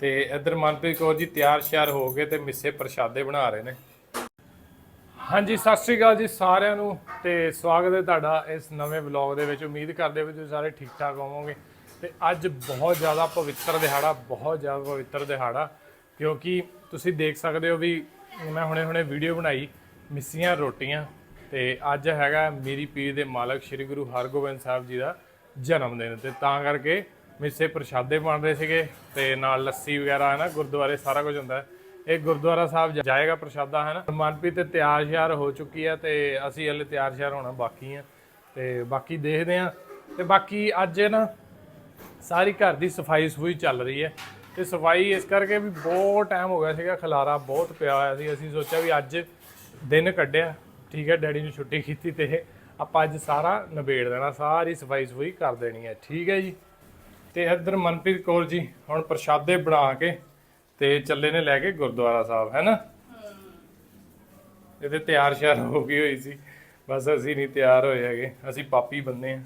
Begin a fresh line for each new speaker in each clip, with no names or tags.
ਤੇ ਇੱਧਰ ਮਨਪ੍ਰੀਤ ਕੌਰ ਜੀ ਤਿਆਰ ਸ਼ਿਆਰ ਹੋ ਗਏ ਤੇ ਮਿੱਸੇ ਪ੍ਰਸ਼ਾਦੇ ਬਣਾ ਰਹੇ ਨੇ। ਹਾਂਜੀ, ਸਤਿ ਸ਼੍ਰੀ ਅਕਾਲ ਜੀ ਸਾਰਿਆਂ ਨੂੰ ਤੇ ਸਵਾਗਤ ਹੈ ਤੁਹਾਡਾ ਇਸ ਨਵੇਂ ਵਲੌਗ ਦੇ ਵਿੱਚ। ਉਮੀਦ ਕਰਦੇ ਹਾਂ ਵੀ ਤੁਸੀਂ ਸਾਰੇ ਠੀਕ ਠਾਕ ਹੋਵੋਗੇ। ਤੇ ਅੱਜ ਬਹੁਤ ਜ਼ਿਆਦਾ ਪਵਿੱਤਰ ਦਿਹਾੜਾ, ਬਹੁਤ ਜ਼ਿਆਦਾ ਪਵਿੱਤਰ ਦਿਹਾੜਾ, ਕਿਉਂਕਿ ਤੁਸੀਂ ਦੇਖ ਸਕਦੇ ਹੋ ਵੀ ਮੈਂ ਹੁਣੇ ਹੁਣੇ ਵੀਡੀਓ ਬਣਾਈ, ਮਿੱਸੀਆਂ ਰੋਟੀਆਂ। ਤੇ ਅੱਜ ਹੈਗਾ ਮੇਰੀ ਪੀਰ ਦੇ ਮਾਲਕ ਸ੍ਰੀ ਗੁਰੂ ਹਰਗੋਬਿੰਦ ਸਾਹਿਬ ਜੀ ਦਾ ਜਨਮ ਦਿਨ ਤੇ ਤਾਂ ਕਰਕੇ ਮਿੱਸੇ ਪ੍ਰਸ਼ਾਦੇ ਬਣ ਰਹੇ ਸੀਗੇ ਤੇ ਨਾਲ ਲੱਸੀ ਵਗੈਰਾ ਹੈ ਨਾ ਗੁਰਦੁਆਰੇ ਸਾਰਾ ਕੁਝ ਹੁੰਦਾ ਹੈ। ਇਹ ਗੁਰਦੁਆਰਾ ਸਾਹਿਬ ਜਾਏਗਾ ਪ੍ਰਸ਼ਾਦਾ ਹੈ ਨਾ ਮਨਪ੍ਰੀਤ ਤਿਆਰ ਸ਼ਿਆਰ ਹੋ ਚੁੱਕੀ ਹੈ ਤੇ ਅਸੀਂ ਹਲੇ ਤਿਆਰ ਸ਼ਿਆਰ ਹੋਣਾ ਬਾਕੀ ਆ ਤੇ ਬਾਕੀ ਦੇਖਦੇ ਆ। ਤੇ ਬਾਕੀ ਅੱਜ ਨਾ ਸਾਰੀ ਘਰ ਦੀ ਸਫ਼ਾਈ ਸਫੂਈ ਚੱਲ ਰਹੀ ਹੈ ਤੇ ਸਫ਼ਾਈ ਇਸ ਕਰਕੇ ਵੀ ਬਹੁਤ ਟਾਈਮ ਹੋ ਗਿਆ ਸੀਗਾ, ਖਲਾਰਾ ਬਹੁਤ ਪਿਆ ਹੋਇਆ ਸੀ। ਅਸੀਂ ਸੋਚਿਆ ਵੀ ਅੱਜ ਦਿਨ ਕੱਢਿਆ। ਠੀਕ ਹੈ, ਡੈਡੀ ਨੂੰ ਛੁੱਟੀ ਕੀਤੀ ਤੇ ਆਪਾਂ ਅੱਜ ਸਾਰਾ ਨਿਬੇੜ ਦੇਣਾ, ਸਾਰੀ ਸਫ਼ਾਈ ਸਫੂਈ ਕਰ ਦੇਣੀ ਹੈ। ਠੀਕ ਹੈ ਜੀ। ਤੇ ਇੱਧਰ ਮਨਪ੍ਰੀਤ ਕੌਰ ਜੀ ਹੁਣ ਪ੍ਰਸ਼ਾਦੇ ਬਣਾ ਕੇ ਤੇ ਚੱਲੇ ਨੇ ਲੈ ਕੇ ਗੁਰਦੁਆਰਾ ਸਾਹਿਬ ਹੈ ਨਾ? ਇਹਦੇ ਤਿਆਰ ਸ਼ਿਆਰ ਹੋ ਗਈ ਹੋਈ ਸੀ। ਬਸ ਅਸੀਂ ਨਹੀਂ ਤਿਆਰ ਹੋਏ ਹੈਗੇ ਅਸੀਂ ਪਾਪੀ ਬੰਦੇ ਆ।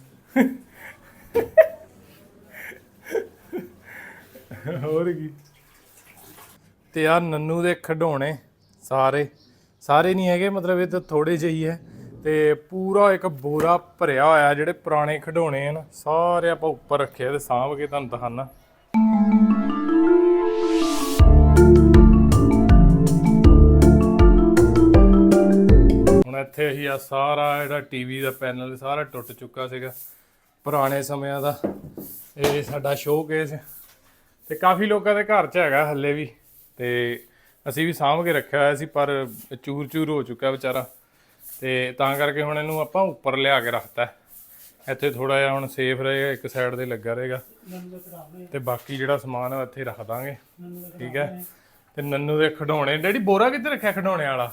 ਹੋਰ ਕੀ? ਤੇ ਆ ਨੰਨੂ ਦੇ ਖਿਡੌਣੇ ਸਾਰੇ ਸਾਰੇ ਨਹੀਂ ਹੈਗੇ ਮਤਲਬ ਇਹ ਤਾਂ ਥੋੜੇ ਜਿਹੀ ਹੈ। ਤੇ ਪੂਰਾ ਇੱਕ ਬੋਰਾ ਭਰਿਆ ਹੋਇਆ ਜਿਹੜੇ ਪੁਰਾਣੇ ਖਿਡੌਣੇ ਹਨ, ਸਾਰੇ ਆਪਾਂ ਉੱਪਰ ਰੱਖੇ ਤੇ ਸਾਂਭ ਕੇ ਤੁਹਾਨੂੰ ਦਿਖਾਣਾ ਹੁਣ ਇੱਥੇ ਅਸੀਂ ਆ ਸਾਰਾ ਜਿਹੜਾ ਟੀਵੀ ਦਾ ਪੈਨਲ ਸਾਰਾ ਟੁੱਟ ਚੁੱਕਾ ਸੀਗਾ, ਪੁਰਾਣੇ ਸਮਿਆਂ ਦਾ। ਇਹ ਸਾਡਾ ਸ਼ੋਕੇਸ ਤੇ ਕਾਫੀ ਲੋਕਾਂ ਦੇ ਘਰ 'ਚ ਹੈਗਾ ਹੱਲੇ ਵੀ। ਤੇ ਅਸੀਂ ਵੀ ਸਾਂਭ ਕੇ ਰੱਖਿਆ ਹੋਇਆ ਸੀ, ਪਰ ਚੂਰ ਚੂਰ ਹੋ ਚੁੱਕਾ ਵਿਚਾਰਾ। ਤੇ ਤਾਂ ਕਰਕੇ ਹੁਣ ਇਹਨੂੰ ਆਪਾਂ ਉੱਪਰ ਲਿਆ ਕੇ ਰੱਖਤਾ ਇੱਥੇ ਥੋੜਾ ਜਿਹਾ ਹੁਣ ਸੇਫ ਰਹੇਗਾ ਇੱਕ ਸਾਈਡ ਤੇ ਲੱਗਾ ਰਹੇਗਾ। ਤੇ ਬਾਕੀ ਜਿਹੜਾ ਸਮਾਨ ਆ ਇੱਥੇ ਰੱਖ ਦਾਂਗੇ। ਠੀਕ ਹੈ? ਤੇ ਨੰਨੂ ਦੇ ਖਿਡੌਣੇ, ਡੈਡੀ ਬੋਰਾ ਕਿੱਥੇ ਰੱਖਿਆ ਖਿਡੌਣੇ ਵਾਲਾ?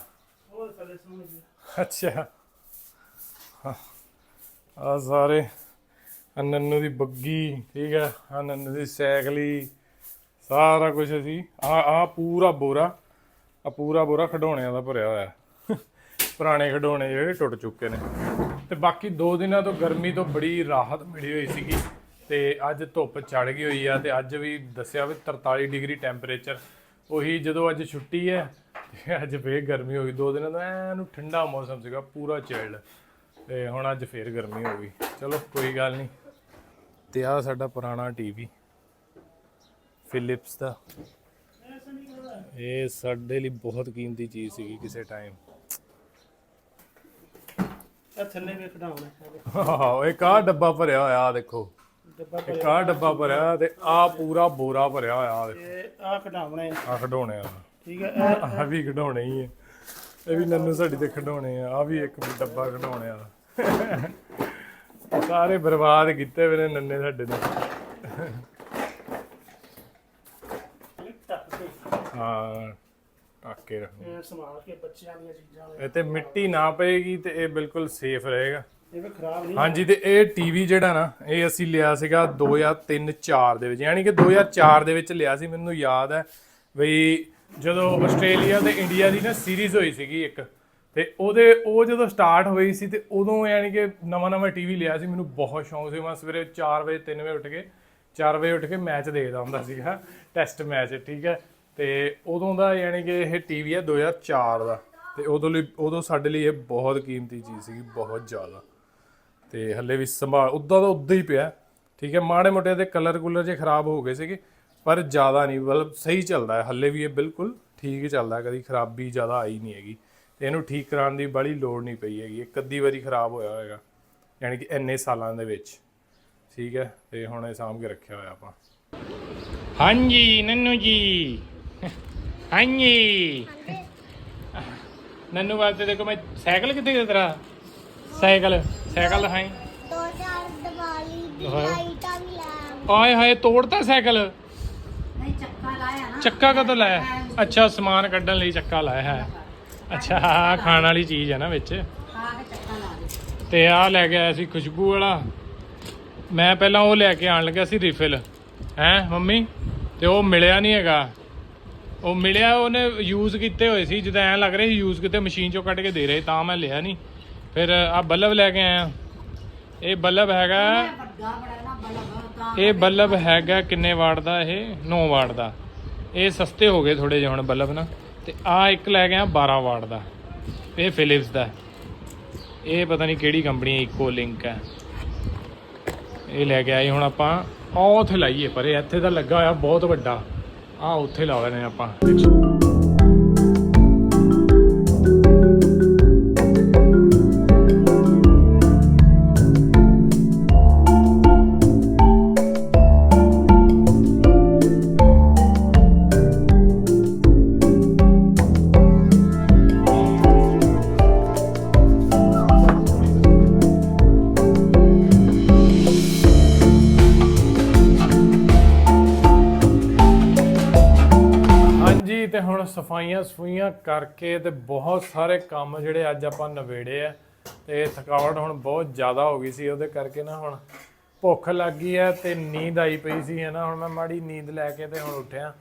ਅੱਛਾ। ਆ ਸਾਰੇ। ਨੰਨੂ ਦੀ ਬੱਗੀ, ਠੀਕ ਹੈ? ਆ ਨੰਨੂ ਦੀ ਸਾਈਕਲੀ ਸਾਰਾ ਕੁਝ ਅਸੀਂ ਆ ਆ ਪੂਰਾ ਬੋਰਾ। ਆ ਪੂਰਾ ਬੋਰਾ ਖਿਡੌਣਿਆਂ ਦਾ ਭਰਿਆ ਹੋਇਆ ਪੁਰਾਣੇ ਖਿਡੌਣੇ ਜਿਹੜੇ ਟੁੱਟ ਚੁੱਕੇ ਨੇ। ਤੇ ਬਾਕੀ 2 ਦਿਨਾਂ ਤੋਂ ਗਰਮੀ ਤੋਂ ਬੜੀ ਰਾਹਤ ਮਿਲੀ ਹੋਈ ਸੀਗੀ ਤੇ ਅੱਜ ਧੁੱਪ ਚੜ ਗਈ ਹੋਈ ਆ ਤੇ ਅੱਜ ਵੀ ਦੱਸਿਆ ਵੀ 43 ਡਿਗਰੀ ਟੈਂਪਰੇਚਰ। ਉਹੀ ਜਦੋਂ ਅੱਜ ਛੁੱਟੀ ਹੈ ਤੇ ਅੱਜ ਫੇਰ ਗਰਮੀ ਹੋ ਗਈ। 2 ਦਿਨਾਂ ਤੋਂ ਐਨ ਠੰਡਾ ਮੌਸਮ ਸੀਗਾ, ਪੂਰਾ ਚਿਲਡ। ਤੇ ਹੁਣ ਅੱਜ ਫੇਰ ਗਰਮੀ ਹੋ ਗਈ। ਚਲੋ, ਕੋਈ ਗੱਲ ਨਹੀਂ। ਤੇ ਆ ਸਾਡਾ ਪੁਰਾਣਾ ਟੀਵੀ, ਫਿਲਿਪਸ ਦਾ। ਇਹ ਸਾਡੇ ਲਈ ਬਹੁਤ ਕੀਮਤੀ ਚੀਜ਼ ਸੀਗੀ ਕਿਸੇ ਟਾਈਮ
ਇਹ ਥੱਲੇ ਵੀ ਖਡਾਉਣਾ
ਆਹੋ ਇੱਕ ਆ ਡੱਬਾ ਭਰਿਆ ਹੋਇਆ ਆ ਦੇਖੋ।
ਡੱਬਾ
ਇੱਕ ਆ ਡੱਬਾ ਭਰਿਆ ਤੇ ਆ ਪੂਰਾ ਬੋਰਾ ਭਰਿਆ ਹੋਇਆ ਆ ਦੇਖੋ।
ਤੇ ਆ ਖਡਾਉਣਾ ਹੈ
ਆ ਆ।
ਠੀਕ ਹੈ ਇਹ
ਆ ਵੀ ਖਿਡੌਣੇ ਹੀ ਆ। ਇਹ ਵੀ ਨੰਨੂ ਸਾਡੀ ਦੇ ਖਿਡੌਣੇ ਆ। ਆ ਵੀ ਇੱਕ ਡੱਬਾ ਖਿਡੌਣੇ ਆ। ਸਾਰੇ ਬਰਬਾਦ ਕੀਤੇ ਨੇ ਨੰਨੇ ਸਾਡੇ ਨੇ।
ਟੱਕ ਕੇ।
ਟਾਕੇ ਰੱਖੋ
ਇਹ ਸੰਭਾਲ ਕੇ ਬੱਚਿਆਂ ਦੀਆਂ ਚੀਜ਼ਾਂ
ਇਹ ਤੇ ਮਿੱਟੀ ਨਾ ਪਏਗੀ ਤੇ ਇਹ ਬਿਲਕੁਲ ਸੇਫ ਰਹੇਗਾ।
ਇਹ ਵੀ ਖਰਾਬ ਨਹੀਂ
ਹਾਂਜੀ ਤੇ ਇਹ ਟੀਵੀ ਜਿਹੜਾ ਨਾ ਇਹ ਅਸੀਂ ਲਿਆ ਸੀਗਾ 2003-4 ਦੇ ਵਿੱਚ। ਯਾਨੀ ਕਿ 2004 ਦੇ ਵਿੱਚ ਲਿਆ ਸੀ ਮੈਨੂੰ ਯਾਦ ਹੈ ਬਈ ਜਦੋਂ ਆਸਟ੍ਰੇਲੀਆ ਤੇ ਇੰਡੀਆ ਦੀ ਨਾ ਸੀਰੀਜ਼ ਹੋਈ ਸੀਗੀ ਇੱਕ ਤੇ ਉਹਦੇ ਉਹ ਜਦੋਂ ਸਟਾਰਟ ਹੋਈ ਸੀ ਤੇ ਉਦੋਂ ਯਾਨੀ ਕਿ ਨਵਾਂ ਨਵਾਂ ਟੀਵੀ ਲਿਆ ਸੀ ਮੈਨੂੰ ਬਹੁਤ ਸ਼ੌਂਕ ਸੀ। ਮੈਂ ਸਵੇਰੇ 4 ਵਜੇ 3 ਵਜੇ ਉੱਠ ਕੇ 4 ਵਜੇ ਉੱਠ ਕੇ ਮੈਚ ਦੇਖਦਾ ਹੁੰਦਾ ਸੀਗਾ ਟੈਸਟ ਮੈਚ ਠੀਕ ਹੈ? ਤੇ ਉਦੋਂ ਦਾ ਯਾਨੀ ਕਿ ਇਹ ਟੀਵੀ ਹੈ 2004 ਦਾ ਤੇ ਉਦੋਂ ਲਈ, ਉਦੋਂ ਸਾਡੇ ਲਈ ਇਹ ਬਹੁਤ ਕੀਮਤੀ ਚੀਜ਼ ਸੀਗੀ, ਬਹੁਤ ਜ਼ਿਆਦਾ। ਤੇ ਹੱਲੇ ਵੀ ਸੰਭਾਲ, ਉਦਾਂ ਦਾ ਉਦਾਂ ਹੀ ਪਿਆ। ਠੀਕ ਹੈ, ਮਾੜੇ ਮੋਟੇ ਦੇ ਕਲਰ ਕੁਲਰ ਜੇ ਖਰਾਬ ਹੋ ਗਏ ਸੀਗੇ, ਪਰ ਜ਼ਿਆਦਾ ਨਹੀਂ, ਮਤਲਬ ਸਹੀ ਚੱਲਦਾ ਹੈ। ਹੱਲੇ ਵੀ ਇਹ ਬਿਲਕੁਲ ਠੀਕ ਹੀ ਚੱਲਦਾ ਕਦੀ ਖਰਾਬੀ ਜ਼ਿਆਦਾ ਆਈ ਨਹੀਂ ਹੈਗੀ। ਤੇ ਇਹਨੂੰ ਠੀਕ ਕਰਾਉਣ ਦੀ ਬੜੀ ਲੋੜ ਨਹੀਂ ਪਈ ਹੈਗੀ। ਇੱਕ ਅੱਧੀ ਵਾਰੀ ਖਰਾਬ ਹੋਇਆ ਹੋਏਗਾ, ਯਾਨੀ ਕਿ ਇੰਨੇ ਸਾਲਾਂ ਦੇ ਵਿੱਚ। ਠੀਕ ਹੈ, ਤੇ ਹੁਣ ਇਹ ਸਾਂਭ ਕੇ ਰੱਖਿਆ ਹੋਇਆ ਆਪਾਂ। ਹਾਂਜੀ, ਨੰਨੂ ਜੀ। ਹਾਂਜੀ। ਨੰਨੂ ਵਾਸਤੇ ਦੇਖੋ ਮੈਂ ਸਾਈਕਲ ਕਿੱਥੇ ਗਿਆ ਤੇਰਾ? ਸਾਈਕਲ ਸਾਈਕਲ ਦਿਖਾਈ।
ਦੋ ਚਾਰ ਦੀਵਾਲੀ ਦੀ
ਹਾਏ।
ਲਾਈਟਾਂ ਵੀ ਲੈ
ਆਏ ਹਾਏ ਤੋੜਤਾ ਸਾਈਕਲ?
ਨਹੀਂ ਚੱਕਾ ਲਾਇਆ ਨਾ।
ਚੱਕਾ ਕਦੋਂ ਲਾਇਆ? ਅੱਛਾ ਸਮਾਨ ਕੱਢਣ ਲਈ ਚੱਕਾ ਲਾਇਆ ਹੈ। ਅੱਛਾ ਆਹ ਖਾਣ ਵਾਲੀ ਚੀਜ਼ ਹੈ ਨਾ ਵਿੱਚ।
ਆ ਕੇ ਚੱਕਾ ਲਾ ਦੇ।
ਤੇ ਆਹ ਲੈ ਕੇ ਆਇਆ ਸੀ ਖੁਸ਼ਬੂ ਵਾਲਾ। ਮੈਂ ਪਹਿਲਾਂ ਉਹ ਲੈ ਕੇ ਆਣ ਲੱਗਾ ਸੀ ਰਿਫਿਲ ਹੈ ਮੰਮੀ? ਤੇ ਉਹ ਮਿਲਿਆ ਨਹੀਂ ਹੈਗਾ। ਉਹ ਮਿਲਿਆ ਉਹਨੇ ਯੂਜ਼ ਕੀਤੇ ਹੋਏ ਸੀ ਜਿੱਦਾਂ ਐਂ ਲੱਗ ਰਿਹਾ ਸੀ ਯੂਜ਼ ਕੀਤੇ ਮਸ਼ੀਨ ਚੋਂ ਕੱਢ ਕੇ ਦੇ ਰਹੇ ਤਾਂ ਮੈਂ ਲਿਆ ਨਹੀਂ ਫਿਰ ਆ ਬੱਲਬ ਲੈ ਕੇ ਆਇਆ। ਇਹ ਬੱਲਬ ਹੈਗਾ ਇਹ ਬੱਲਬ ਹੈਗਾ ਕਿੰਨੇ ਵਾਟ ਦਾ ਇਹ 9 ਵਾਟ ਦਾ। ਇਹ ਸਸਤੇ ਹੋ ਗਏ ਥੋੜੇ ਜਿਹੇ ਹੁਣ ਬੱਲਬ ਨਾ। ਤੇ ਆ ਇੱਕ ਲੈ ਗਿਆ 12 ਵਾਟ ਦਾ। ਇਹ ਫਿਲਿਪਸ ਦਾ। ਇਹ ਪਤਾ ਨਹੀਂ ਕਿਹੜੀ ਕੰਪਨੀ ਹੈ ਇਕੋ ਲਿੰਕ ਹੈ। ਇਹ ਲੈ ਕੇ ਆਏ ਹੁਣ ਆਪਾਂ। ਆ ਉੱਥੇ ਲਾਈਏ ਪਰ ਇਹ ਇੱਥੇ ਤਾਂ ਲੱਗਾ ਹੋਇਆ ਬਹੁਤ ਵੱਡਾ। ਆ ਉੱਥੇ ਲਾ ਲੈਣੇ ਆਪਾਂ। ਹੁਣ ਸਫਾਈਆਂ ਸਫੂਈਆਂ ਕਰਕੇ ਤੇ ਬਹੁਤ ਸਾਰੇ ਕੰਮ ਜਿਹੜੇ ਅੱਜ ਆਪਾਂ ਨਵੇੜੇ ਆ ਤੇ ਥਕਾਵਟ ਹੁਣ ਬਹੁਤ ਜ਼ਿਆਦਾ ਹੋ ਗਈ ਸੀ ਉਹਦੇ ਕਰਕੇ ਨਾ ਹੁਣ ਭੁੱਖ ਲੱਗ ਗਈ ਹੈ ਤੇ ਨੀਂਦ ਆਈ ਪਈ ਸੀ ਹੈ ਨਾ ਹੁਣ ਮੈਂ ਮਾੜੀ ਨੀਂਦ ਲੈ ਕੇ ਤੇ ਹੁਣ ਉੱਠਿਆ।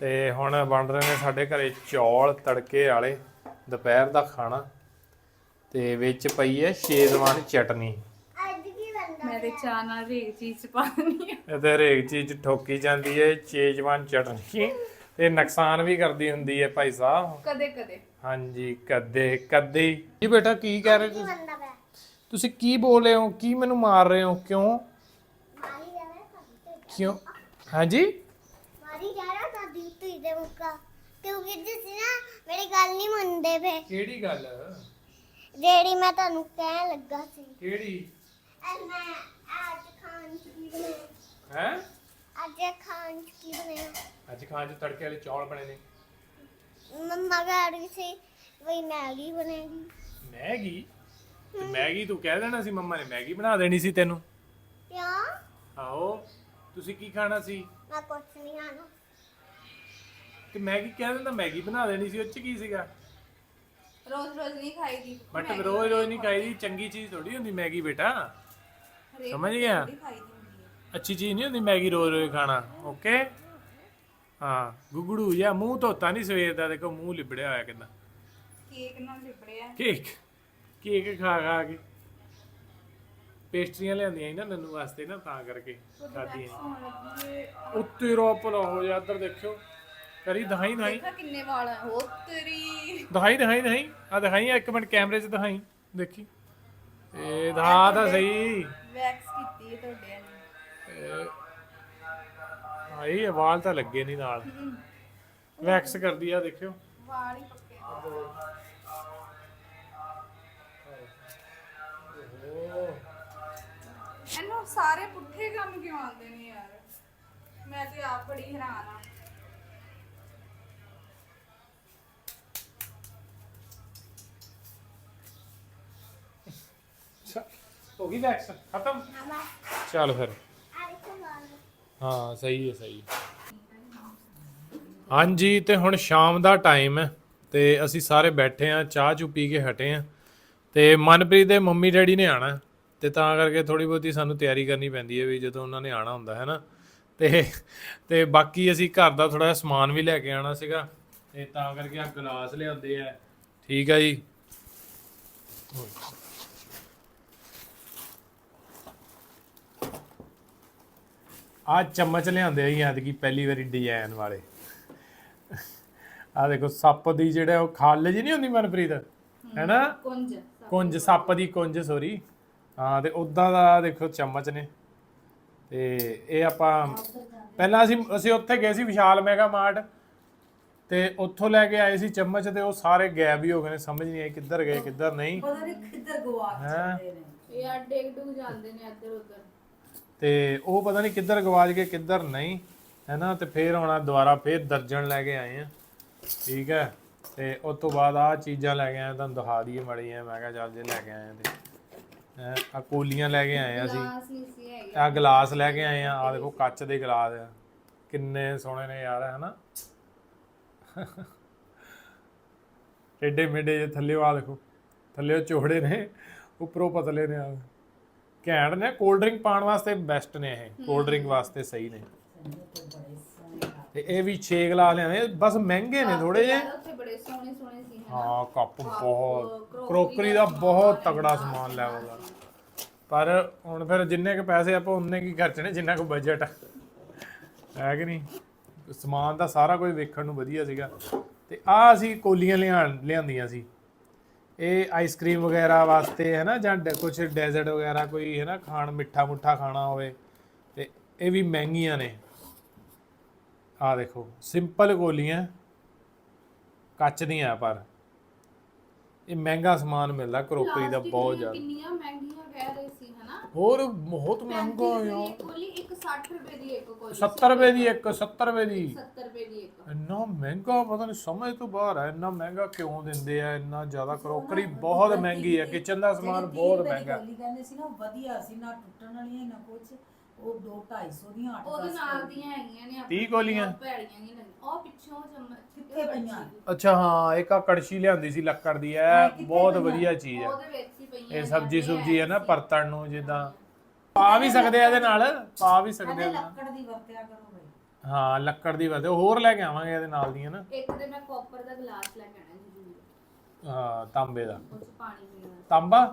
ਤੇ ਹੁਣ ਬਣ ਰਹੇ ਨੇ ਸਾਡੇ ਘਰੇ ਚੌਲ ਤੜਕੇ ਵਾਲੇ ਦੁਪਹਿਰ ਦਾ ਖਾਣਾ ਤੇ ਵਿੱਚ ਪਈ ਹੈ ਸ਼ੇਜ਼ਵਾਨ ਚਟਨੀ।
ਮੈਂ ਤੇ ਚਾਹ ਨਾਲ ਹਰੇਕ ਚੀਜ਼ ਪਾਣੀ
ਇਹਦੇ ਹਰੇਕ ਚੀਜ਼ ਠੋਕੀ ਜਾਂਦੀ ਹੈ ਚੇਜਵਾਨ ਚਟਨੀ। ਤੇ ਨੁਕਸਾਨ ਵੀ ਕਰਦੀ ਹੁੰਦੀ ਹੈ ਭਾਈ ਸਾਹਿਬ।
ਕਦੇ ਕਦੇ।
ਹਾਂਜੀ ਕਦੇ ਕਦੇ। ਜੀ ਬੇਟਾ ਕੀ ਕਹਿ ਰਹੇ ਤੁਸੀਂ? ਤੁਸੀਂ ਕੀ ਬੋਲ ਰਹੇ ਹੋ? ਕੀ ਮੈਨੂੰ ਮਾਰ ਰਹੇ ਹੋ? ਕਿਉਂ?
ਤੇ
ਕਿਉਂ? ਹਾਂਜੀ?
ਮਾਰੀ ਜਾ ਰਿਹਾ ਸਾਡੀ ਤੇ ਦੇ ਮੁੱਕਾ। ਕਿਉਂਕਿ ਤੁਸੀਂ ਨਾ? ਮੇਰੀ ਗੱਲ ਨਹੀਂ ਮੰਨਦੇ ਪਏ।
ਕਿਹੜੀ ਗੱਲ?
ਜਿਹੜੀ ਮੈਂ ਤੁਹਾਨੂੰ ਕਹਿਣ ਲੱਗਾ ਸੀ।
ਕਿਹੜੀ?
ਅੱਜ ਮੈਂ ਅੱਜ ਖਾਣ ਬਣਾਇਆ
ਹੈ?
ਅੱਜ ਖਾਣ ਚ ਕੀ ਬਣਾਇਆ
ਅੱਜ ਖਾਣ ਚ ਤੜਕੇ ਵਾਲੇ ਚੌਲ ਬਣੇ ਨੇ।
ਮੰਮਾ ਕਹਿ ਰਹੀ ਸੀ ਵਈ ਮੈਗੀ ਬਣੇਗੀ।
ਮੈਗੀ? ਤੇ ਮੈਗੀ ਤੂੰ ਕਹਿ ਦੇਣਾ ਸੀ ਮੰਮਾ ਨੇ ਮੈਗੀ ਬਣਾ ਦੇਣੀ ਸੀ ਤੈਨੂੰ?
ਕਿਉਂ?
ਆਓ ਤੁਸੀਂ ਕੀ ਖਾਣਾ ਸੀ?
ਮੈਂ ਕੁਛ ਨਹੀਂ ਆਣਾ
ਤੇ ਮੈਗੀ ਕਹਿ ਦਿੰਦਾ ਮੈਗੀ ਬਣਾ ਦੇਣੀ ਸੀ ਉਹ ਚ ਕੀ ਸੀਗਾ?
ਰੋਜ਼ ਰੋਜ਼ ਨਹੀਂ ਖਾਈਦੀ
ਬਟ ਰੋਜ਼ ਰੋਜ਼ ਨਹੀਂ ਖਾਈਦੀ ਚੰਗੀ ਚੀਜ਼ ਥੋੜੀ ਹੁੰਦੀ ਮੈਗੀ ਬੇਟਾ।
ਹਰੇਕ
ਸਮਝ ਗਿਆ?
ਖਾਈਦੀ
ਅੱਛੀ ਚੀਜ਼ ਨਹੀਂ ਹੁੰਦੀ ਮੈਗੀ ਰੋਜ਼ ਰੋਜ਼ ਖਾਣਾ ਓਕੇ ਹਾਂ ਗੁਗੜੂ ਜਾਂ ਮੂੰਹ ਧੋਤਾ ਨਹੀਂ ਸਵੇਰ ਦਾ ਦੇਖੋ ਮੂੰਹ ਲਿਬੜਿਆ ਹੋਇਆ ਕਿੰਨਾ
ਕੇਕ ਨਾਲ ਲਿਬੜਿਆ।
ਕੇਕ? ਕੇਕ ਖਾ ਖਾ ਕੇ। ਪੇਸਟਰੀਆਂ ਲਿਆਂਦੀਆਂ ਸੀ ਨਾ ਨੰਨੂ ਵਾਸਤੇ ਨਾ ਤਾਂ ਕਰਕੇ ਖਾਦੀਆਂ। ਉੱਤੇ ਰੋ ਭਲਾ ਹੋ ਜਾ ਇੱਧਰ ਦੇਖਿਓ। ਕਰੀ ਦਿਖਾਈ ਦਿਖਾਈ
ਦੇਖਾ ਕਿੰਨੇ ਵਾਲ ਆ। ਹੋ ਤੇਰੀ
ਦਿਖਾਈ ਦਿਖਾਈ ਦਿਖਾਈ ਆ ਦਿਖਾਈ ਆ ਇੱਕ ਮਿੰਟ ਕੈਮਰੇ 'ਚ ਦਿਖਾਈ। ਦੇਖੀ। ਇਹ ਦਿਖਾ ਤਾਂ ਸਹੀ।
ਵੈਕਸ ਕੀਤੀ ਹੈ ਤੁਹਾਡੇ ਨੇ
ਆਈ ਵਾਲ ਤਾਂ ਲੱਗੇ ਨਹੀਂ ਨਾਲ। ਵੈਕਸ ਕਰਦੀ ਆ ਦੇਖਿਓ।
ਵਾਲ ਹੀ ਪੱਕੇ ਇਹਨੂੰ ਸਾਰੇ ਪੁੱਠੇ ਕੰਮ ਕਿਉਂ ਆਉਂਦੇ ਨੇ ਯਾਰ? ਮੈਂ ਤੇ ਆਪ ਬੜੀ ਹੈਰਾਨ ਆ।
ਹੋ ਗਈ ਵੈਕਸ ਖਤਮ? ਚੱਲ ਫਿਰ। ਹਾਂ, ਸਹੀ ਹੈ ਸਹੀ ਹੈ। ਹਾਂਜੀ, ਤੇ ਹੁਣ ਸ਼ਾਮ ਦਾ ਟਾਈਮ ਹੈ ਤੇ ਅਸੀਂ ਸਾਰੇ ਬੈਠੇ ਆ ਚਾਹ ਚੂ ਪੀ ਕੇ ਹਟੇ ਆ ਤੇ ਮਨਪ੍ਰੀਤ ਦੇ ਮੰਮੀ ਡੈਡੀ ਨੇ ਆਣਾ ਤੇ ਤਾਂ ਕਰਕੇ ਥੋੜੀ ਬਹੁਤੀ ਸਾਨੂੰ ਤਿਆਰੀ ਕਰਨੀ ਪੈਂਦੀ ਹੈ ਵੀ ਜਦੋਂ ਉਹਨਾਂ ਨੇ ਆਣਾ ਹੁੰਦਾ, ਹੈ ਨਾ? ਤੇ ਤੇ ਬਾਕੀ ਅਸੀਂ ਘਰ ਦਾ ਥੋੜਾ ਜਿਹਾ ਸਮਾਨ ਵੀ ਲੈ ਕੇ ਆਣਾ ਸੀਗਾ ਤੇ ਤਾਂ ਕਰਕੇ ਆ ਗਲਾਸ ਲਿਆਂਦੇ ਆ। ਠੀਕ ਆ ਜੀ। ਆ ਚਮਚ ਲਿਆਂਦੇ ਆ ਐਤਕੀ ਪਹਿਲੀ ਵਾਰੀ ਡਿਜ਼ਾਈਨ ਵਾਲੇ। ਆ ਦੇਖੋ ਸੱਪ ਦੀ ਜਿਹੜਾ ਉਹ ਖਾਲ ਜੀ ਨਹੀਂ ਹੁੰਦੀ ਮਨਪ੍ਰੀਤ? ਹੈਨਾ?
ਕੁੰਜ
ਕੁੰਜ ਸੱਪ ਦੀ ਕੁੰਜ ਸੋਰੀ ਹਾਂ ਤੇ ਉਦਾਂ ਦਾ ਦੇਖੋ ਚਮਚ ਨੇ। ਤੇ ਇਹ ਆਪਾਂ ਪਹਿਲਾਂ ਅਸੀਂ ਅਸੀਂ ਉੱਥੇ ਗਏ ਸੀ ਵਿਸ਼ਾਲ ਮੈਗਾ ਮਾਰਟ ਤੇ ਉੱਥੋਂ ਲੈ ਕੇ ਆਏ ਸੀ ਚਮਚ ਤੇ ਉਹ ਸਾਰੇ ਗਾਇਬ ਹੀ ਹੋ ਗਏ ਨੇ ਸਮਝ ਨਹੀਂ ਆਈ ਕਿੱਧਰ ਗਏ ਕਿੱਧਰ ਨਹੀਂ।
ਪਤਾ ਨਹੀਂ ਕਿੱਧਰ ਗਵਾ
ਹੈਂ?
ਨੇ।
ਇਹ ਆ ਡੇਗ ਡੁਗ ਜਾਂਦੇ ਨੇ ਇੱਧਰ ਉੱਧਰ
ਤੇ ਉਹ ਪਤਾ ਨਹੀਂ ਕਿੱਧਰ ਗਵਾਚ ਗਏ ਕਿੱਧਰ ਨਹੀਂ ਹੈਨਾ? ਤੇ ਫੇਰ ਆਉਣਾ ਦੁਬਾਰਾ ਫੇਰ ਦਰਜਨ ਲੈ ਕੇ ਆਏ ਆ। ਠੀਕ ਹੈ? ਤੇ ਉਸ ਤੋਂ ਬਾਅਦ ਆ ਚੀਜ਼ਾਂ ਲੈ ਕੇ ਆਏ ਤੁਹਾਨੂੰ ਦਿਖਾ ਦਈਏ ਮੜੀਆਂ ਮੈਂ ਕਿਹਾ ਚੱਲ ਜੇ ਲੈ ਕੇ ਆਏ ਆ ਤੇ। ਆ ਕੋਲੀਆਂ ਲੈ ਕੇ ਆਏ ਆ ਅਸੀਂ। ਆ ਗਲਾਸ ਲੈ ਕੇ ਆਏ ਆ ਆ ਦੇਖੋ ਕੱਚ ਦੇ ਗਲਾਸ ਆ। ਕਿੰਨੇ ਸੋਹਣੇ ਨੇ ਯਾਰ ਹਨਾ? ਟੇਡੇ ਮੇਡੇ ਜੇ ਥੱਲੇ ਆ ਦੇਖੋ। ਥੱਲੇ ਚੋੜੇ ਨੇ ਉੱਪਰੋਂ ਪਤਲੇ ਨੇ ਆ ਘੈਂਟ ਨੇ ਕੋਲਡ ਡਰਿੰਕ ਪਾਉਣ ਵਾਸਤੇ ਬੈਸਟ ਨੇ ਇਹ ਕੋਲਡ ਡਰਿੰਕ ਵਾਸਤੇ ਸਹੀ ਨੇ। ਤੇ ਇਹ ਵੀ 6 ਗਲਾਸ ਲਿਆਵੇਂ ਬਸ ਮਹਿੰਗੇ ਨੇ ਥੋੜੇ ਜਿਹੇ
ਯਾਰ ਉੱਥੇ ਬੜੇ ਸੋਹਣੇ ਸੋਹਣੇ ਸੀ
ਹਾਂ ਕੱਪ ਬਹੁਤ ਕਰੋਕਰੀ ਦਾ ਬਹੁਤ ਤਗੜਾ ਸਮਾਨ ਲੈਵਲ ਦਾ ਪਰ ਹੁਣ ਫਿਰ ਜਿੰਨੇ ਕ ਪੈਸੇ ਆਪਾਂ ਉਨੇ ਕੀ ਖਰਚਣੇ ਜਿੰਨਾ ਕੁ ਬਜਟ ਹੈ ਕਿ ਨਹੀਂ? ਸਮਾਨ ਦਾ ਸਾਰਾ ਕੁਝ ਵੇਖਣ ਨੂੰ ਵਧੀਆ ਸੀਗਾ। ਤੇ ਆ ਅਸੀਂ ਕੋਲੀਆਂ ਲਿਆਣ ਲਿਆਂਦੀਆਂ ਸੀ। ਇਹ ਆਈਸਕ੍ਰੀਮ ਵਗੈਰਾ ਵਾਸਤੇ ਹੈ ਨਾ, ਜਾਂ ਕੁਝ ਡੈਜ਼ਰਟ ਵਗੈਰਾ ਕੋਈ ਹੈ ਨਾ, ਖਾਣ, ਮਿੱਠਾ ਮੁੱਠਾ ਖਾਣਾ ਹੋਵੇ, ਤੇ ਇਹ ਵੀ ਮਹਿੰਗੀਆਂ ਨੇ। ਆ ਦੇਖੋ ਸਿੰਪਲ ਗੋਲੀਆਂ, ਕੱਚ ਦੀਆਂ ਪਰ। ਇਹ ਮਹਿੰਗਾ ਸਮਾਨ ਮਿਲਦਾ ਕਰੋਕਰੀ ਦਾ ਬਹੁਤ ਜ਼ਿਆਦਾ।
ਕਿੰਨੀਆਂ ਮਹਿੰਗੀਆਂ ਕਹਿ ਰਹੇ ਸੀ ਹਨਾ?
ਹੋਰ ਬਹੁਤ ਮਹਿੰਗਾ ਆ।
ਇੱਕ ਕੋਲੀ ਇੱਕ 60 ਰੁਪਏ ਦੀ ਇੱਕ ਕੋਲੀ
70 ਰੁਪਏ ਦੀ ਇੱਕ 70 ਰੁਪਏ ਦੀ।
70 ਰੁਪਏ ਦੀ ਇੱਕ।
ਇੰਨਾ ਮਹਿੰਗਾ ਪਤਾ ਨਹੀਂ ਸਮਝ ਤੋਂ ਬਾਹਰ ਹੈ ਇੰਨਾ ਮਹਿੰਗਾ ਕਿਉਂ ਦਿੰਦੇ ਆ ਇੰਨਾ ਜ਼ਿਆਦਾ ਕਰੋਕਰੀ ਬਹੁਤ ਮਹਿੰਗੀ ਹੈ ਕਿਚਨ ਦਾ ਸਮਾਨ ਬਹੁਤ ਮਹਿੰਗਾ।
ਕਹਿੰਦੇ ਸੀ ਨਾ ਵਧੀਆ ਸੀ ਨਾ ਟੁੱਟਣ ਵਾਲੀਆਂ ਨਾ ਕੁਝ ਉਹ 2 250 ਦੀਆਂ 8
ਉਹਦੇ ਨਾਲ ਦੀਆਂ ਹੈਗੀਆਂ ਨੇ
30 ਕੋਲੀਆਂ?
ਭੈੜੀਆਂ ਨਹੀਂ ਲੱਗੀਆਂ। ਉਹ ਪਿੱਛੋਂ ਚਮਚ
ਕਿੱਥੇ ਪਈਆਂ?
ਅੱਛਾ ਹਾਂ ਇੱਕ ਆ ਕੜਛੀ ਲਿਆਂਦੀ ਸੀ ਲੱਕੜ ਦੀ ਇਹ ਬਹੁਤ ਵਧੀਆ ਚੀਜ਼ ਹੈ
ਉਹਦੇ ਵਿੱਚ ਹੀ ਪਈਆਂ
ਇਹ ਸਬਜੀ ਸੁਬਜੀ ਹੈ ਨਾ ਪਰਤਣ ਨੂੰ ਜਿੱਦਾਂ। ਪਾ ਵੀ ਸਕਦੇ ਆ ਇਹਦੇ ਨਾਲ ਪਾ ਵੀ ਸਕਦੇ
ਕਹਿੰਦੇ
ਆ।
ਲੱਕੜ ਦੀ ਵਰਤਿਆ ਕਰੋ ਬਈ।
ਹਾਂ ਲੱਕੜ ਦੀ ਵਰਤੇ ਹੋਰ ਲੈ ਕੇ ਆਵਾਂਗੇ ਇਹਦੇ ਨਾਲ ਦੀਆਂ ਨਾ।
ਇੱਕ ਤੇ ਮੈਂ ਕਾਪਰ ਦਾ ਗਲਾਸ ਲੈ ਕੇ ਆਣਾ ਜ਼ਰੂਰ।
ਹਾਂ ਤਾਂਬੇ ਦਾ।
ਉਹ ਚ ਪਾਣੀ ਪੀਣਾ।
ਤਾਂਬਾ?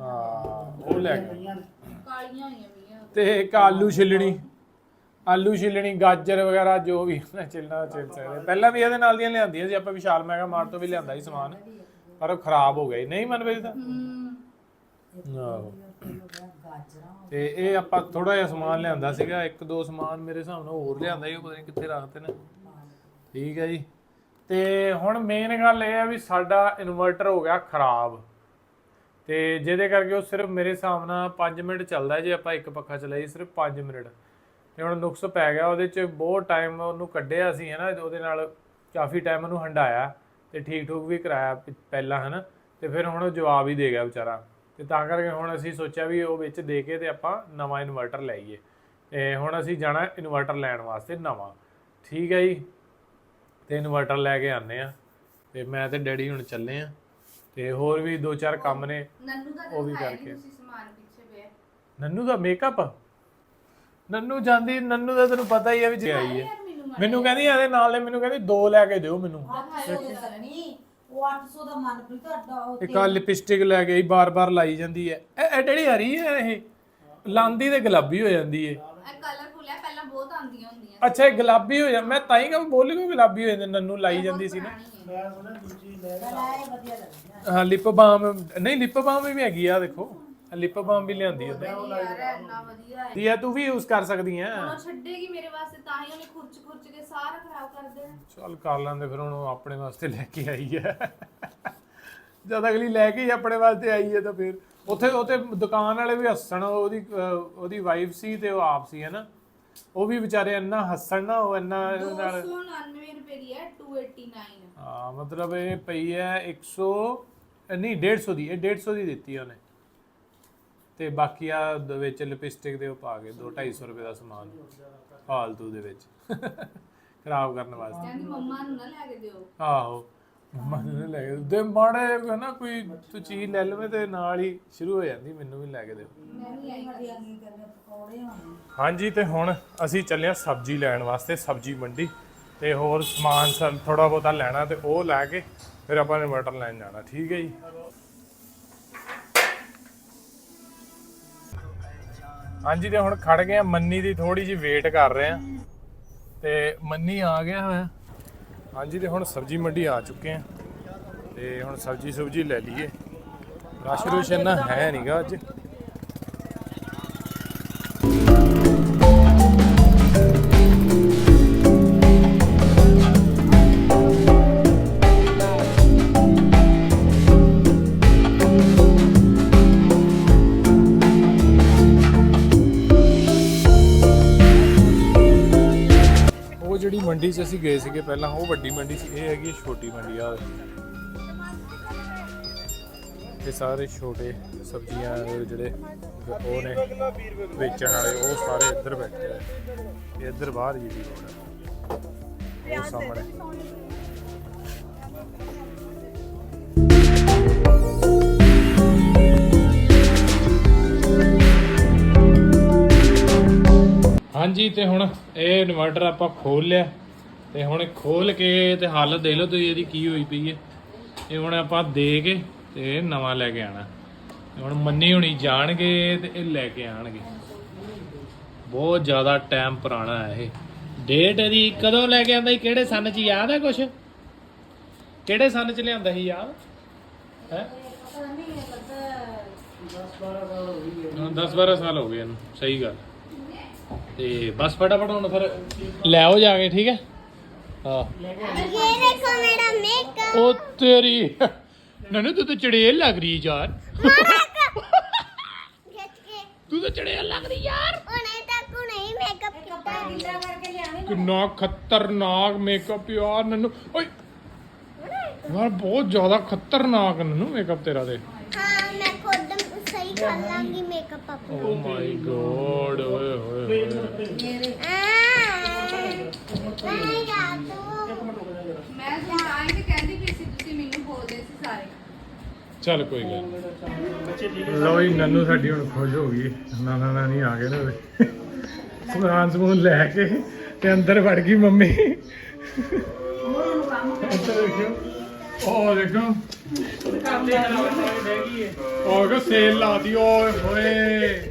ਹਾਂ ਉਹ ਲੈ ਕੇ।
ਕਾਲੀਆਂ ਹੋਈਆਂ ਵੀਆਂ
ਤੇ ਇੱਕ ਆਲੂ ਛਿੱਲਣੀ। ਆਲੂ ਛਿੱਲਣੀ ਗਾਜਰ ਵਗੈਰਾ ਜੋ ਵੀ ਨਾ ਛਿੱਲਣਾ ਛਿੱਲ ਸਕਦੇ। ਪਹਿਲਾਂ ਵੀ ਇਹਦੇ ਨਾਲ ਦੀਆਂ ਲਿਆਂਦੀਆਂ ਸੀ ਆਪਾਂ ਵਿਸ਼ਾਲ ਮੈਗਾ ਮਾਰਟ ਤੋਂ ਵੀ ਲਿਆਂਦਾ ਸੀ ਸਮਾਨ। ਪਰ ਉਹ ਖਰਾਬ ਹੋ ਗਏ ਨਹੀਂ ਮਨਵੇਜ ਦਾ ਆਹੋ।
ਗਾਜਰਾਂ
ਤੇ ਇਹ ਆਪਾਂ ਥੋੜਾ ਜਿਹਾ ਸਮਾਨ ਲਿਆਂਦਾ ਸੀਗਾ। ਇੱਕ ਦੋ ਸਮਾਨ ਮੇਰੇ ਹਿਸਾਬ ਨਾਲ ਹੋਰ ਲਿਆਂਦਾ ਸੀ ਉਹ ਪਤਾ ਨਹੀਂ ਕਿੱਥੇ ਰੱਖਤੇ ਨੇ। ਠੀਕ ਹੈ ਜੀ। ਤੇ ਹੁਣ ਮੇਨ ਗੱਲ ਇਹ ਹੈ ਵੀ ਸਾਡਾ ਇਨਵਰਟਰ ਹੋ ਗਿਆ ਖਰਾਬ। ਤੇ ਜਿਹਦੇ ਕਰਕੇ ਉਹ ਸਿਰਫ ਮੇਰੇ ਹਿਸਾਬ ਨਾਲ 5 ਮਿੰਟ ਚੱਲਦਾ ਜੇ ਆਪਾਂ ਇੱਕ ਪੱਖਾ ਚਲਾਈ ਸਿਰਫ 5 ਮਿੰਟ। ਤੇ ਹੁਣ ਨੁਕਸ ਪੈ ਗਿਆ, ਉਹਦੇ ਚ ਬਹੁਤ ਟਾਈਮ ਉਹਨੂੰ ਕੱਢਿਆ ਸੀ ਹੈ ਨਾ ਉਹਦੇ ਨਾਲ ਕਾਫੀ ਟਾਈਮ ਉਹਨੂੰ ਹੰਡਾਇਆ ਤੇ ਠੀਕ ਠੂਕ ਵੀ ਕਰਾਇਆ ਪ- ਪਹਿਲਾਂ ਹੈ ਨਾ ਤੇ ਫਿਰ ਹੁਣ ਉਹ ਜਵਾਬ ਹੀ ਦੇ ਗਿਆ ਵਿਚਾਰਾ। ਤੇ ਤਾਂ ਕਰਕੇ ਹੁਣ ਅਸੀਂ ਸੋਚਿਆ ਵੀ ਉਹ ਵਿੱਚ ਦੇ ਕੇ ਤੇ ਆਪਾਂ ਨਵਾਂ ਇਨਵਰਟਰ ਲਈਏ। ਤੇ ਹੁਣ ਅਸੀਂ ਜਾਣਾ ਇਨਵਰਟਰ ਲੈਣ ਵਾਸਤੇ ਨਵਾਂ। ਠੀਕ ਹੈ ਜੀ? ਤੇ ਇਨਵਰਟਰ ਲੈ ਕੇ ਆਨੇ ਆ ਤੇ ਮੈਂ ਤੇ ਡੈਡੀ ਹੁਣ ਚੱਲੇ ਆ ਤੇ ਹੋਰ ਵੀ ਦੋ ਚਾਰ ਕੰਮ ਨੇ
ਨੰਨੂ ਦਾ
ਉਹ ਵੀ
ਨੀ
ਕਰਕੇ।
ਤੁਸੀਂ ਸਮਾਨ ਪਿੱਛੇ ਪਿਆ।
ਨੰਨੂ ਦਾ ਮੇਕਅਪ ਨੰਨੂ ਜਾਂਦੀ ਨੰਨੂ ਦਾ ਤੈਨੂੰ ਪਤਾ ਹੀ ਹੈ ਵੀ ਜੇ ਆਈ ਹੈ
ਮੈਨੂੰ
ਕਹਿੰਦੀ ਇਹਦੇ ਨਾਲ ਦੇ ਮੈਨੂੰ ਕਹਿੰਦੀ ਦੋ ਲੈ ਕੇ ਦਿਓ ਮੈਨੂੰ।
800 ਦੇ ਸਰਣੀ ਉਹ 800 ਦਾ ਮਨਪ੍ਰੀਤ ਤੁਹਾਡਾ ਉਹ
ਇੱਕ ਆ ਲਿਪਸਟਿਕ ਲੈ ਗਈ ਬਾਰ-ਬਾਰ ਲਾਈ ਜਾਂਦੀ ਹੈ ਇਹ ਇਹ ਜਿਹੜੀ ਹਰੀ ਹੈ ਇਹ ਲਾਂਦੀ ਤੇ ਗੁਲਾਬੀ ਹੋ ਜਾਂਦੀ ਹੈ
ਹੈ ਪਹਿਲਾਂ ਬਹੁਤ ਆਂਦੀਆਂ ਹੁੰਦੀਆਂ
ਅੱਛਾ ਇਹ ਗੁਲਾਬੀ ਹੋ ਜਾ ਮੈਂ ਤਾਂ ਹੀ ਕਹਾਂ ਬੋਲੀ ਕੋ ਗੁਲਾਬੀ ਹੋ ਜਾਂਦੇ ਨੰਨੂ ਲਾਈ ਜਾਂਦੀ ਸੀ ਨਾ।
ਹੈ।
ਮੈਂ ਸੁਣਿਆ ਦੂਜੀ ਲੈ ਕੇ
ਚਲਾ ਇਹ ਵਧੀਆ ਲੱਗਦਾ।
ਹਾਂ ਲਿਪ ਬਾਮ ਨਹੀਂ ਲਿਪ ਬਾਮ ਵੀ ਹੈਗੀ ਆ ਦੇਖੋ। ਲਿਪ ਬਾਮ ਵੀ ਲਿਆਂਦੀ ਉਹਦੇ
ਯਾਰ ਇੰਨਾ ਵਧੀਆ ਹੈ।
ਦੀ ਆ ਤੂੰ ਵੀ ਯੂਜ਼ ਕਰ ਸਕਦੀ ਹੈ।
ਹੁਣ ਉਹ ਛੱਡੇਗੀ ਮੇਰੇ ਵਾਸਤੇ ਤਾਂ ਹੀ ਉਹਨੇ ਖੁਰਚ ਖੁਰਚ ਕੇ ਸਾਰਾ ਖਰਾਬ ਕਰ ਦੇਣਾ।
ਚੱਲ ਕਰ ਲੈਂਦੇ ਫਿਰ ਹੁਣ ਉਹ ਆਪਣੇ ਵਾਸਤੇ ਲੈ ਕੇ ਆਈ ਹੈ। ਜਦ ਅਗਲੀ ਲੈ ਕੇ ਹੀ ਆਪਣੇ ਵਾਸਤੇ ਆਈ ਹੈ ਤਾਂ ਫਿਰ ਉੱਥੇ ਉੱਥੇ ਦੁਕਾਨ ਵਾਲੇ ਵੀ ਹੱਸਣ ਉਹਦੀ ਅਹ, ਉਹਦੀ ਵਾਈਫ ਸੀ ਤੇ ਉਹ ਆਪ ਸੀ ਹੈ ਨਾ? ਉਹ ਵੀ ਵਿਚਾਰੇ ਇੰਨਾ ਹੱਸਣ ਨਾ ਉਹ ਇੰਨਾ ਨਾਲ
299 ਰੁਪਏ ਦੀ ਹੈ 289
ਹਾਂ ਮਤਲਬ ਇਹ ਪਈ ਹੈ 100 ਅ, ਨਹੀਂ 150 ਦੀ ਇਹ 150 ਦੀ ਦਿੱਤੀ ਉਹਨੇ। ਤੇ ਬਾਕੀ ਆ ਦੇ ਵਿੱਚ ਲਿਪਸਟਿਕ ਦੇ ਉਹ ਪਾ ਕੇ 2 250 ਰੁਪਏ ਦਾ ਸਮਾਨ ਫਾਲਤੂ ਦੇ ਵਿੱਚ। ਖਰਾਬ ਕਰਨ ਵਾਸਤੇ।
ਕਹਿੰਦੀ ਮੰਮਾ ਨੂੰ ਨਾ ਲੈ ਕੇ ਦਿਓ।
ਆਹੋ। ਮਨ ਲੈ ਕੇ। ਦੇ ਮਾੜੇ ਹੈ ਨਾ, ਕੋਈ ਤੂੰ ਚੀਜ਼ ਲੈ ਲਵੇਂ ਤੇ ਨਾਲ ਹੀ ਸ਼ੁਰੂ ਹੋ ਜਾਂਦੀ, ਮੈਨੂੰ ਵੀ ਲੈ ਕੇ ਦਿਓ। ਹਾਂਜੀ, ਤੇ ਹੁਣ ਅਸੀਂ ਚੱਲੇ ਹਾਂ ਸਬਜ਼ੀ ਲੈਣ ਵਾਸਤੇ, ਸਬਜ਼ੀ ਮੰਡੀ। ਤੇ ਹੋਰ ਸਮਾਨ ਸਭ ਥੋੜਾ ਬਹੁਤਾ ਲੈਣਾ ਤੇ ਉਹ ਲੈ ਕੇ ਫਿਰ ਆਪਾਂ ਮਟਰ ਲੈਣ ਜਾਣਾ, ਠੀਕ ਹੈ ਜੀ? ਹਾਂਜੀ, ਤੇ ਹੁਣ ਖੜ ਗਏ ਆ ਮੰਨੀ ਦੀ ਥੋੜੀ ਜਿਹੀ ਵੇਟ ਕਰ ਰਹੇ ਆ ਤੇ ਮੰਨੀ ਆ ਗਿਆ ਹੋਇਆ। ਹਾਂਜੀ, ਤੇ ਹੁਣ ਸਬਜ਼ੀ ਮੰਡੀ ਆ ਚੁੱਕੇ ਆ। ਤੇ ਹੁਣ ਸਬਜ਼ੀ ਸੁਬਜੀ ਲੈ ਲਈਏ। ਰਸ਼ ਰੁਸ਼ ਇੰਨਾ ਹੈ ਨਹੀਂਗਾ ਅੱਜ। ਅਸੀਂ ਗਏ ਸੀਗੇ, ਪਹਿਲਾਂ ਉਹ ਵੱਡੀ ਮੰਡੀ ਸੀ, ਇਹ ਹੈਗੀ ਛੋਟੀ ਮੰਡੀ ਆ ਇਹ ਸਾਰੇ ਛੋਟੇ ਸਬਜ਼ੀਆਂ ਜਿਹੜੇ ਉਹ ਨੇ, ਵੇਚਣ ਵਾਲੇ, ਉਹ ਸਾਰੇ ਇੱਧਰ ਬੈਠੇ ਆ ਇਹ ਇੱਧਰ ਬਾਹਰ ਜੀ ਦੀ ਉਹ ਸਾਹਮਣੇ। ਹਾਂਜੀ, ਤੇ ਹੁਣ ਇਹ ਇਨਵਰਟਰ ਆਪਾਂ ਖੋਲ ਲਿਆ। ਤੇ ਹੁਣ ਖੋਲ ਕੇ ਤੇ ਹਾਲਤ ਦੇ ਲਓ ਤੁਸੀਂ ਇਹਦੀ ਕੀ ਹੋਈ ਪਈ ਹੈ। ਇਹ ਹੁਣ ਆਪਾਂ ਦੇ ਕੇ ਤੇ ਨਵਾਂ ਲੈ ਕੇ ਆਣਾ। ਹੁਣ ਮੰਨੀ ਹੋਣੀ ਜਾਣਗੇ ਤੇ ਇਹ ਲੈ ਕੇ ਆਣਗੇ। ਬਹੁਤ ਜ਼ਿਆਦਾ ਟਾਈਮ ਪੁਰਾਣਾ ਹੈ ਇਹ। ਡੇਟ ਇਹਦੀ ਕਦੋਂ ਲੈ ਕੇ ਆਂਦਾ ਸੀ? ਕਿਹੜੇ ਸਨ ਚ ਯਾਦ ਹੈ ਕੁਛ? ਕਿਹੜੇ ਸਨ ਚ ਲਿਆਂਦਾ ਸੀ ਯਾਦ? ਹੈ? 10 12 ਸਾਲ ਹੋ ਗਏ ਇਹਨੂੰ। ਸਹੀ ਗੱਲ। ਤੇ ਬਸ ਫਟਾਫਟ ਹੁਣ ਫਿਰ ਲੈ ਆਓ ਜਾ ਕੇ, ਠੀਕ ਹੈ? ਹਾਂ
ये देखो मेरा मेकअप
ਉਹ ਤੇਰੀ ਨਨੂ ਤੂੰ ਤਾਂ ਚੜੇਲ ਲੱਗ ਰਹੀ ਯਾਰ
खींच के
ਤੂੰ ਤਾਂ ਚੜੇਲ ਲੱਗ ਰਹੀ ਯਾਰ
उन्हें तक नहीं मेकअप किया
ਗਿੱਲਾ ਕਰਕੇ ਲਿਆਵੇਂ
ਕਿੰਨਾ ਖਤਰਨਾਕ ਮੇਕਅਪ ਯਾਰ ਨਨੂ ਓਏ ਯਾਰ ਬਹੁਤ ਜ਼ਿਆਦਾ ਖਤਰਨਾਕ ਨਨੂ ਮੇਕਅਪ ਤੇਰਾ ਤੇ
हाँ मैं खुद सही कर लांगी मेकअप अपना
ਓ ਮਾਈ ਗੋਡ ਓਏ ਹੋਏ ਹੋਏ ਚੱਲ ਕੋਈ ਗੱਲ ਨੀ। ਜੀ ਨੰਨੂ ਸਾਡੀ ਹੁਣ ਖੁਸ਼ ਹੋ ਗਈ। ਨਾਨਾ ਨਾਨੀ ਆ ਗਏ ਨੇ ਸਮਾਨ ਸਮੂਨ ਲੈ ਕੇ ਤੇ ਅੰਦਰ ਵੜ ਗਈ ਮੰਮੀ। ਅੰਦਰ ਦੇਖਿਓ। ਉਹ ਦੇਖੋ ਉਹ ਕੋ ਸੇਲ ਲਾਤੀ ਓਏ ਹੋਏ।